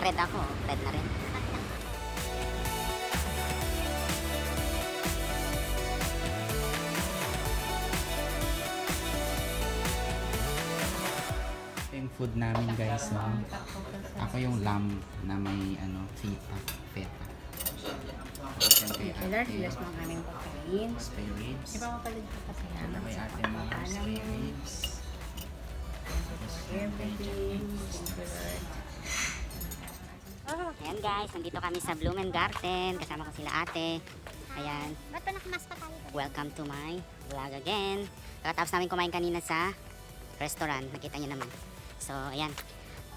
red ako. Red na rin. Yung food namin guys. No? Ako yung lamb na may ano, feta. Feta. Kailan ate. sila sa mga aming pagkain. Spare ribs. Di ba mapalit ko kasi Yan yan? kay ate mga spare ribs. Everything. Ayan guys, nandito kami sa Blumen Garden. Kasama ko sila ate. Ayan. Ba't pa nakamas pa tayo? Welcome to my vlog again. Kakatapos namin kumain kanina sa restaurant. Nakita niyo naman. So, ayan.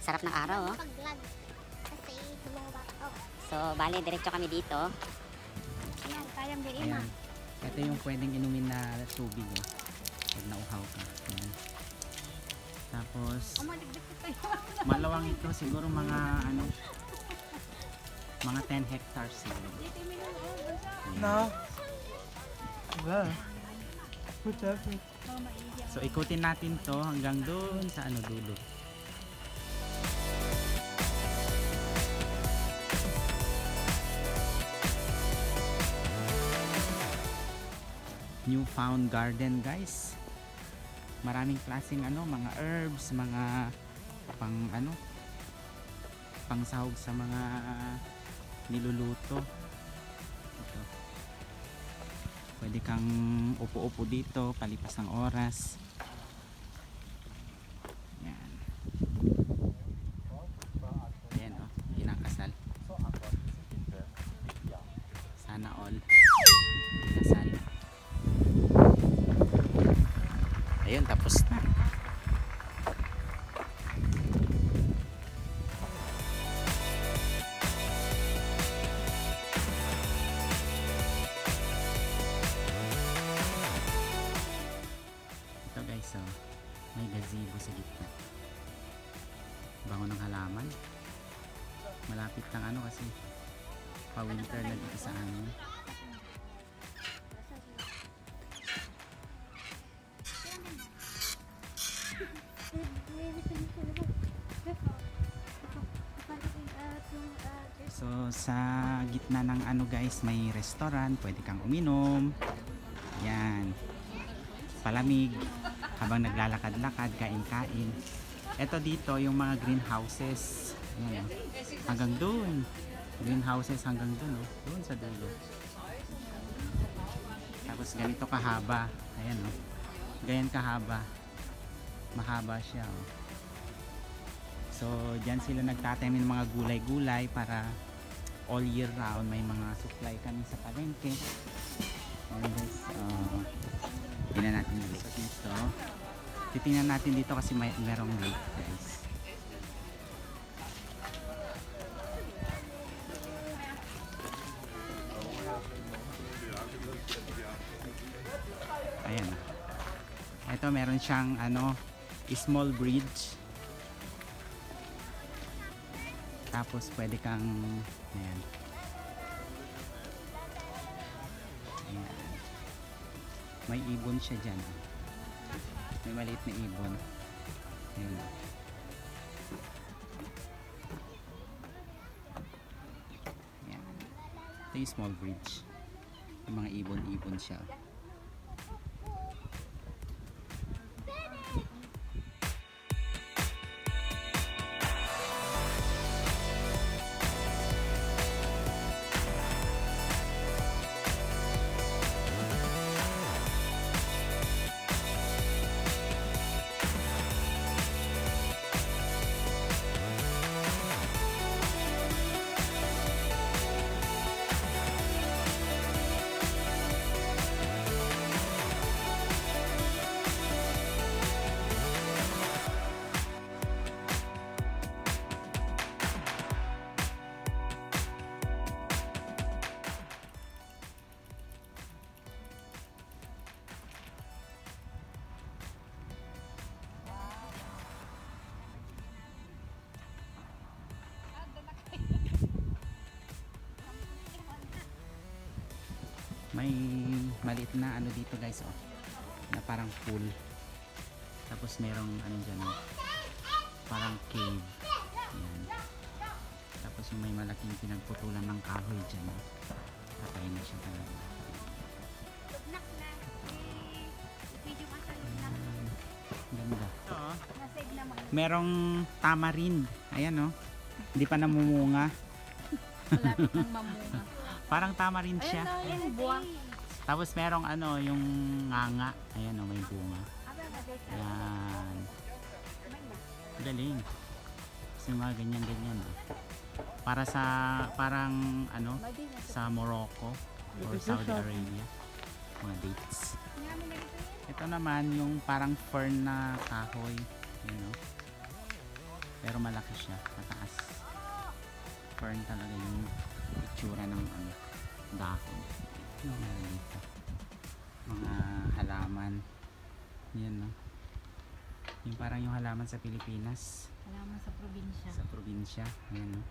Sarap ng araw, oh. Pag-vlog. Kasi bumaba ako. So, bale, diretso kami dito. Ayan, kayang biin Ayan. Ito yung pwedeng inumin na tubig. Oh. Pag nauhaw ka. Ayan. Tapos, malawang ito siguro mga ano, mga 10 hectares siguro. No. Wala. What's up? So ikutin natin to hanggang doon sa ano dulo. Newfound garden guys. Maraming klaseng ano, mga herbs, mga pang ano, pang sahog sa mga niluluto. Ito. Pwede kang upo-upo dito, palipas ng oras. Yan. Ayan o, oh, kinakasal. Sana all. Ayun, tapos na. So, may gazebo sa gitna. Bango ng halaman. Malapit ng ano kasi pa-winter na dito sa amin. So sa gitna ng ano guys, may restaurant, pwede kang uminom. Yan. Palamig habang naglalakad-lakad, kain-kain. Ito dito yung mga greenhouses. Yan. Hanggang doon. Greenhouses hanggang doon, oh. Doon sa dulo. Tapos ganito kahaba. Ayan, oh. Ganyan kahaba. Mahaba siya, oh. So, dyan sila nagtatanim ng mga gulay-gulay para all year round may mga supply kami sa palengke. And this, uh, tingnan natin dito. dito. Titingnan natin dito kasi may merong lake guys. Ayan. Ito meron siyang ano, small bridge. Tapos pwede kang ayan. Ayan. May ibon siya dyan. May maliit na ibon. Ayan. oh. Ayan. Ito yung small bridge. Yung mga ibon-ibon siya. Maliit na ano dito guys oh na parang pool tapos merong ano dyan oh, parang cave yan tapos yung may malaking pinagputulan ng kahoy dyan. oh. Patay na siya talaga. Eh. Ganda. Oh. Merong tamarind. Ayan oh. Hindi pa namumunga. Malapit ng mamunga. Parang tamarind siya. Ayan, buwang. Tapos merong ano, yung nganga. Ayan oh, may bunga. Ayan. Galing. Kasi mga ganyan-ganyan oh. Para sa, parang ano, sa Morocco or Saudi Arabia. Mga dates. Ito naman yung parang fern na kahoy. Yun oh. Pero malaki siya, mataas. Fern talaga yung itsura ng ano, dahon. Dito. Mga halaman. Yan no. Yung parang yung halaman sa Pilipinas, Alaman sa probinsya. sa probinsya. Ayan no.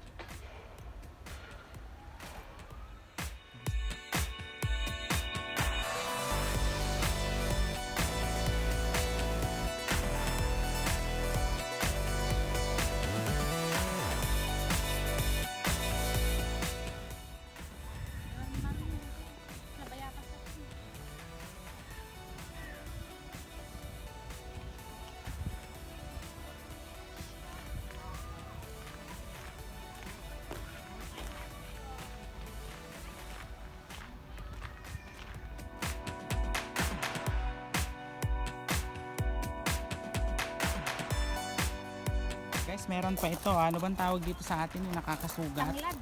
Guys, meron pa ito. Ano bang tawag dito sa atin yung nakakasugat? Tanglad.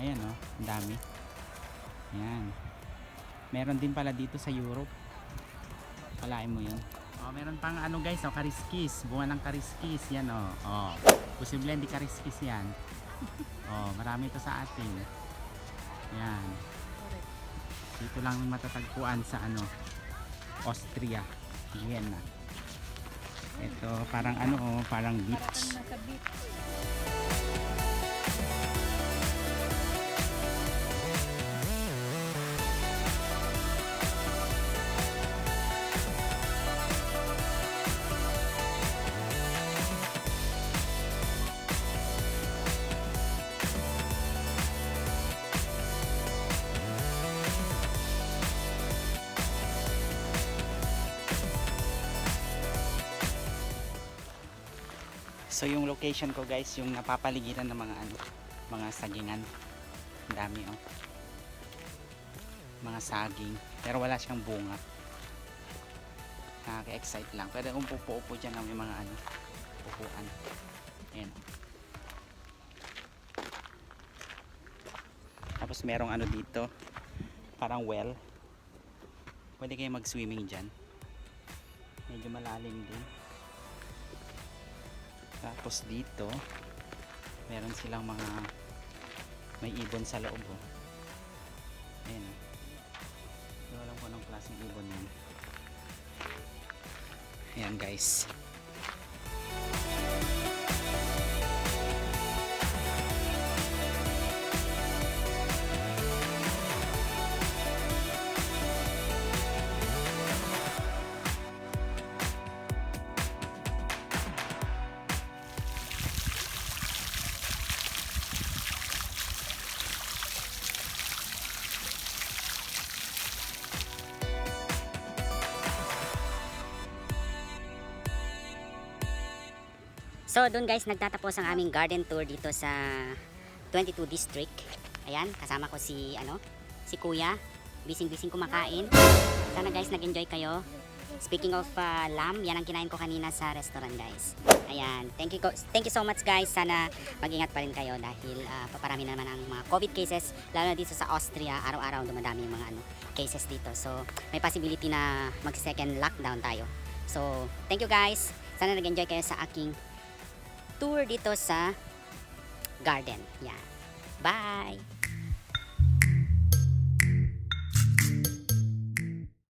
Ayan oh, ang dami. Ayan. Meron din pala dito sa Europe. Palain mo yun. Oh, meron pang ano guys, oh, kariskis. Bunga ng kariskis. Yan oh. oh. Posible hindi kariskis yan. Oh, marami ito sa atin. Yan. Dito lang matatagpuan sa ano, Austria, Vienna. Ito parang ano oh, parang beach. Nasa beach. So yung location ko guys, yung napapaligiran ng mga ano, mga sagingan. Ang dami oh. Mga saging, pero wala siyang bunga. Nakaka-excite lang. Pwede kung pupo-upo dyan ng mga ano, upuan. Ayan. Tapos merong ano dito, parang well. Pwede kayo mag-swimming dyan. Medyo malalim din. Tapos dito, meron silang mga may ibon sa loob. Oh. Ayan oh. Hindi ko alam kung anong klaseng ibon yan. Ayan guys. So, doon guys, nagtatapos ang aming garden tour dito sa 22 District. Ayan, kasama ko si, ano, si Kuya. Bising-bising kumakain. Sana guys, nag-enjoy kayo. Speaking of uh, lamb, yan ang kinain ko kanina sa restaurant guys. Ayan, thank you, thank you so much guys. Sana mag-ingat pa rin kayo dahil uh, paparami na naman ang mga COVID cases. Lalo na dito sa Austria, araw-araw dumadami yung mga ano, cases dito. So, may possibility na mag-second lockdown tayo. So, thank you guys. Sana nag-enjoy kayo sa aking tour dito sa garden. Yan. Bye!